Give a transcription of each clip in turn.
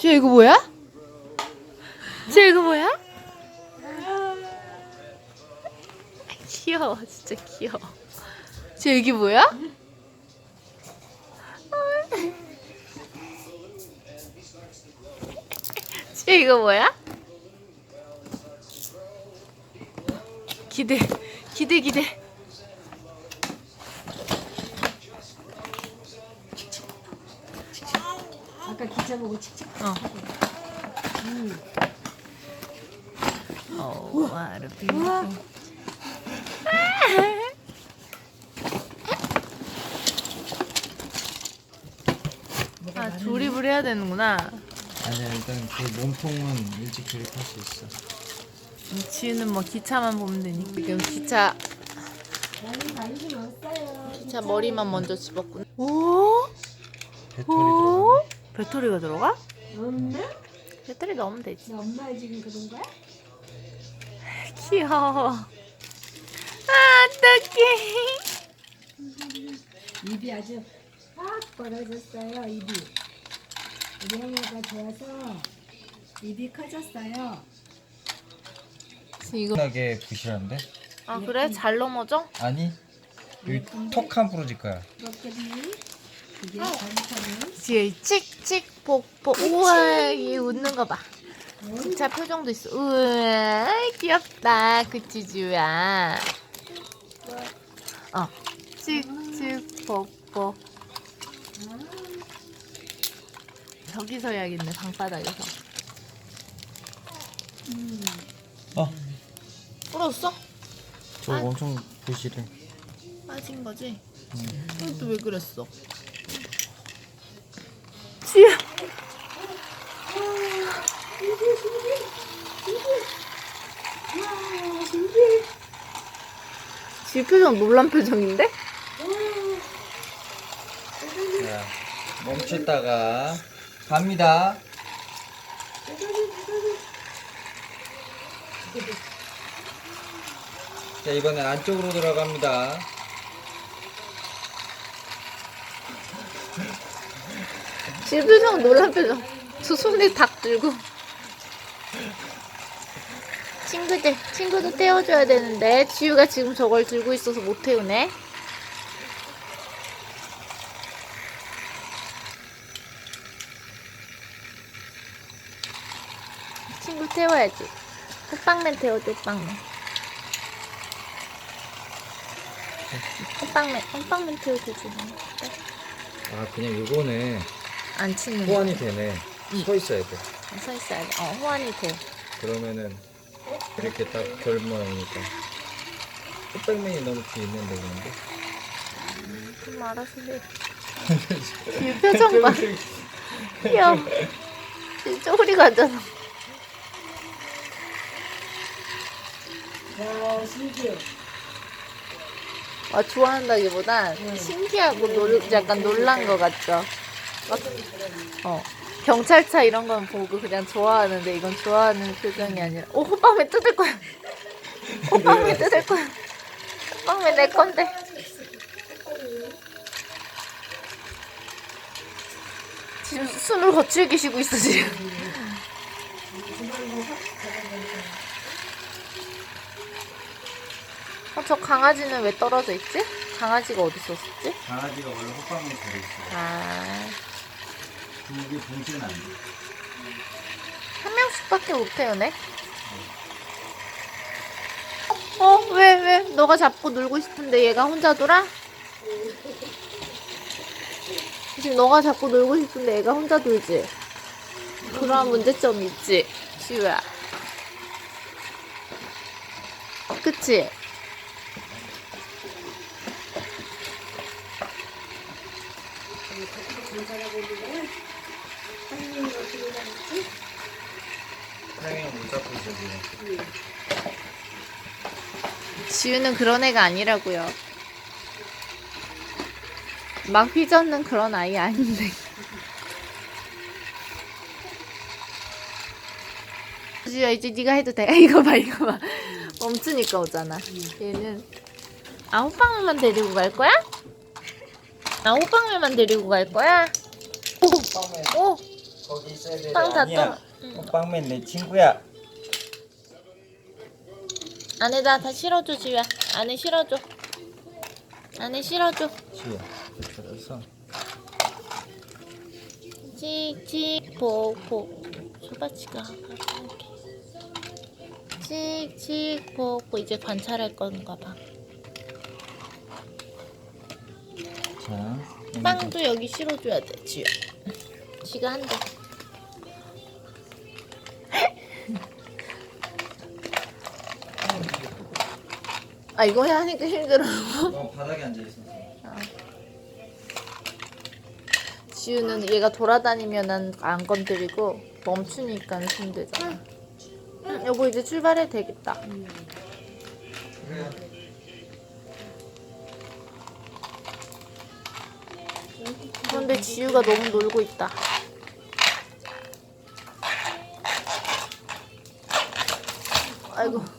지효 이거 뭐야? 지효 이거 뭐야? 귀여워 진짜 귀여워 지효 이게 뭐야? 지효 이거 뭐야? 기대 기대 기대 아까 기차 보고 칙칙. 어. What a beautiful. 아, 조립을 해야 되는구나. 아니야 일단 그 몸통은 일찍 조립할 수 있어. 지우는 뭐 기차만 보면 되니까. 지금 기차 나는 관심 없어요. 기차 머리만 먼저 집었구나. 오? 배터리 오? 들어가네. 배터리가 들어가? 엄마? 배터리 넣으면 되지. 너 엄마 지금 그런 거야? 귀여워. 아, 어떡해. 입이 아주 팍 벌어졌어요. 입이. 우리 형아가 좋아서 입이 커졌어요. 이거 하게 부실한데? 아 그래? 잘 넘어져? 아니 여기 톡한 부러질 거야. 브로콜리 이게 잘못하면 뒤에 칙칙 폭폭 우와 얘 웃는 거 봐. 진짜 표정도 있어. 우와 귀엽다 그치 주야. 어 칙칙 폭폭. 저기서 해야겠네 방바닥에서. 어, 부러졌어? 저 아. 엄청 부실해. 빠진 거지? 응. 또 왜 그랬어? 지야. 지 표정 놀란 표정인데? 자, 멈췄다가 갑니다. 자 이번엔 안쪽으로 들어갑니다. 지 표정 놀란 표정. 두 손에 닭 들고. 친구들, 친구도 태워줘야 되는데 지우가 지금 저걸 들고 있어서 못 태우네. 친구 태워야지. 호빵맨 태워줘, 호빵맨. 호빵맨, 호빵맨 태워주지. 아 그냥 이거는 안 치는 거. 호환이 되네. 서 있어야 돼. 서 있어야 돼. 어, 호환이 돼. 그러면은 이렇게 딱별 모양이니까. 흑백맨이 너무 뒤에 있는데 그런데. 좀 알아서 해. 이 표정 봐. 귀여워. 진짜 소리 가잖아. 와 신기해. 아, 좋아한다기보단 신기하고 놀, 약간 놀란 것 같죠? 막, 어. 경찰차 이런 건 보고 그냥 좋아하는데 이건 좋아하는 표정이 아니라 오 호빵맨 뜯을 거야 호빵맨 뜯을 거야 호빵맨 내 건데 지금 숨을 거칠게 쉬고 있어 지금 어, 저 강아지는 왜 떨어져 있지? 강아지가 어디 있었지? 강아지가 원래 호빵에 들어있어. 아, 이게 안 돼. 한 명씩밖에 못 태우네. 어, 왜, 왜? 너가 잡고 놀고 싶은데 얘가 혼자 놀아? 지금 너가 잡고 놀고 싶은데 얘가 혼자 놀지? 그런 문제점이 있지, 시우야. 그치? 있어 지금. 지우는 그런 애가 아니라고요. 막 휘젓는 그런 아이 아닌데. 지우야 이제 네가 해도 돼. 이거 봐 이거 봐. 멈추니까 오잖아. 얘는 아 호빵맨만 데리고 갈 거야? 아 호빵맨만 데리고 갈 거야? 오, 오, 거기 있어야 돼. 빵 다 아니야. 떠. 호빵맨 내 친구야. 안에다 다 실어줘 지우야. 안에 실어줘. 안에 실어줘. 지우야. 들어서. 칙칙폭폭 소바치가 칙칙폭폭 이제 관찰할 건가 봐. 자. 빵도 여기 실어줘야 돼 지우야. 지가 한대. 아 이거 해야 하니까 힘들어. 너 바닥에 앉아 있어. 지우는 얘가 돌아다니면 안 건드리고 멈추니까 힘들잖아. 응, 여보 이제 출발해도 되겠다. 그래. 그런데 지우가 너무 놀고 있다. 아이고.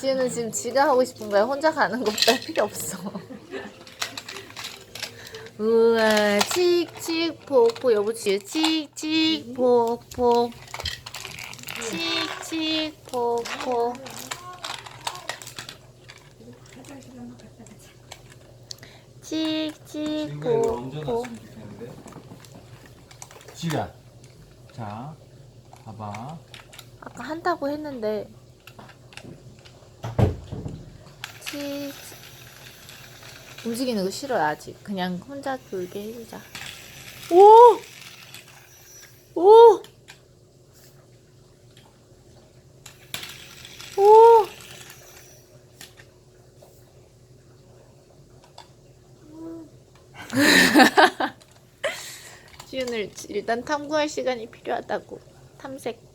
지우는 지금 지가 하고 싶은 거야. 혼자 가는 것보다 필요 없어. 우와, 칙칙폭폭. 여보, 지우. 친구야 이거 언제 칙칙폭폭. 났으면 좋겠는데. 지우야. 자. 봐봐. 아까 한다고 했는데 치 움직이는 거 싫어요 아직 그냥 혼자 놀게 해주자 오! 오! 오! 지훈을 일단 탐구할 시간이 필요하다고 탐색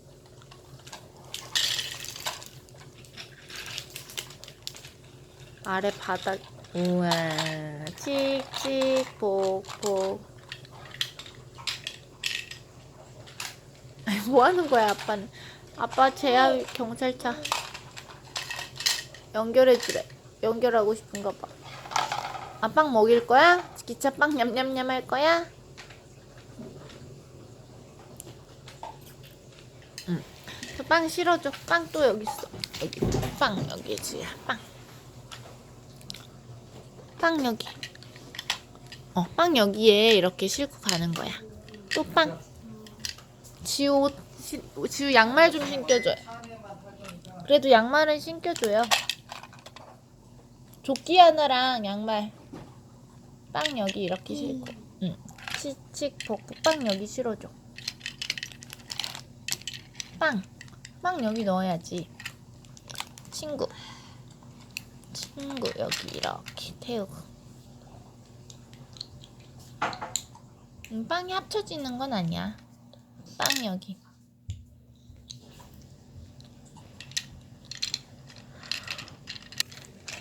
아래 바닥 우와 칙칙폭폭 아니, 뭐 하는 거야 아빠는 아빠 제야 경찰차 연결해 주래 연결하고 싶은가 봐 아 빵 먹일 거야? 기차 빵 냠냠냠 할 거야? 응. 그빵 실어줘. 빵 또 여기 있어. 여기 빵 여기 지야 빵. 빵 여기. 어, 빵 여기에 이렇게 싣고 가는 거야. 또 빵. 지우 옷, 시, 지우 양말 좀 신겨줘요. 그래도 양말은 신겨줘요. 조끼 하나랑 양말. 빵 여기 이렇게 싣고. 응. 치칙 복부 빵 여기 실어줘. 빵. 빵 여기 넣어야지. 친구. 친구 여기 이렇게 태우고. 음, 빵이 합쳐지는 건 아니야. 빵 여기.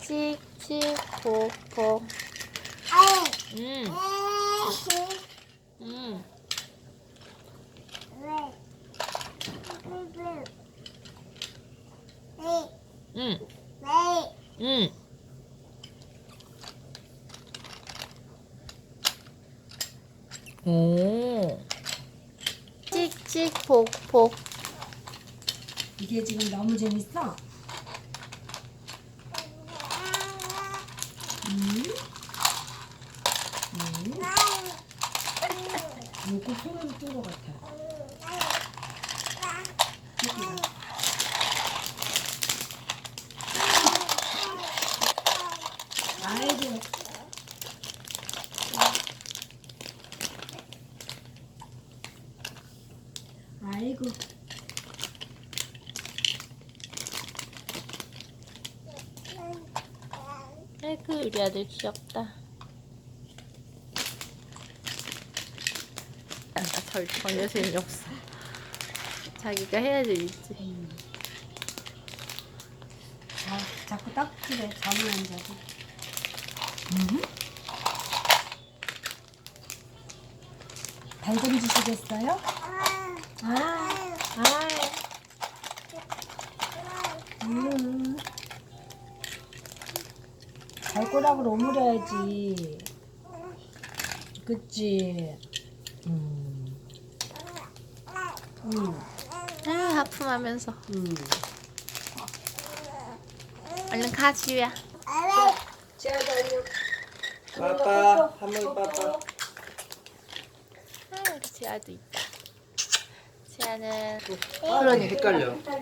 칙칙폭폭. 음. 음. 음. 음. 오. 칙칙폭폭. 이게 지금 너무 재밌어. 음? 음? 요거 소름 뜬것 같아. 새끼가. 아이고. 아이고. 아이고 우리 아들 귀엽다. 아, 절 전혀 재미없어. 자기가 해야 재밌지. 자, 자꾸 딱지래. 잠을 안 자고. 발 던지시겠어요? 아, 아. 음. 발꼬락을 오므려야지. 그치? 음. 응. 아, 하품하면서. 응. 얼른 가, 지우야. 빠빠 할머니 빠빠 아, 우리 지아도 있다. 지아는 그러니 헷갈려